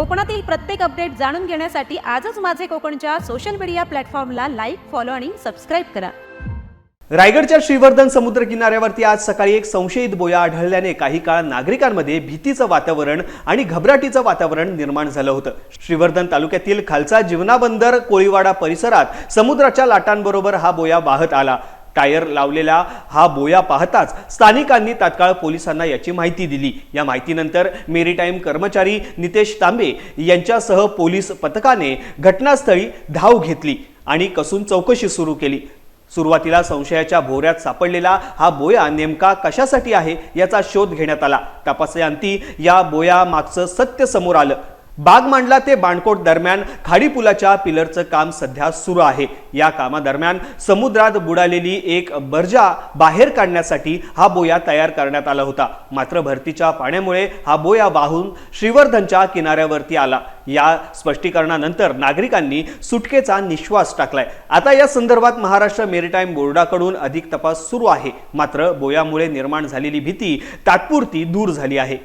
कोकणातील प्रत्येक अपडेट जाणून घेण्यासाठी आजच माझे कोकणच्या सोशल मीडिया प्लॅटफॉर्मला लाईक फॉलो आणि सबस्क्राईब करा. रायगडच्या श्रीवर्धन समुद्र किनाऱ्यावरती आज सकाळी एक संशयित बोया आढळल्याने काही काळ नागरिकांमध्ये भीतीचं वातावरण आणि घबराटीचं वातावरण निर्माण झालं होतं. श्रीवर्धन तालुक्यातील खालचा जीवना बंदर कोळीवाडा परिसरात समुद्राच्या लाटांबरोबर हा बोया वाहत आला. टायर लावलेला हा बोया पाहताच स्थानिकांनी तात्काळ पोलिसांना याची माहिती दिली. या माहितीनंतर मेरीटाईम कर्मचारी नितेश तांबे यांच्यासह पोलीस पथकाने घटनास्थळी धाव घेतली आणि कसून चौकशी सुरू केली. सुरुवातीला संशयाच्या भोऱ्यात सापडलेला हा बोया नेमका कशासाठी आहे याचा शोध घेण्यात आला. तपासाअंती या बोया मागचं सत्य समोर आलं. बागमांडला ते बाणकोट दरम्यान खाडीपुलाच्या पिलरचं काम सध्या सुरू आहे. या कामादरम्यान समुद्रात बुडालेली एक बर्जा बाहेर काढण्यासाठी हा बोया तयार करण्यात आला होता. मात्र भरतीच्या पाण्यामुळे हा बोया वाहून श्रीवर्धनच्या किनाऱ्यावरती आला. या स्पष्टीकरणानंतर नागरिकांनी सुटकेचा निश्वास टाकलाय. आता या संदर्भात महाराष्ट्र मेरीटाईम बोर्डाकडून अधिक तपास सुरू आहे. मात्र बोयामुळे निर्माण झालेली भीती तात्पुरती दूर झाली आहे.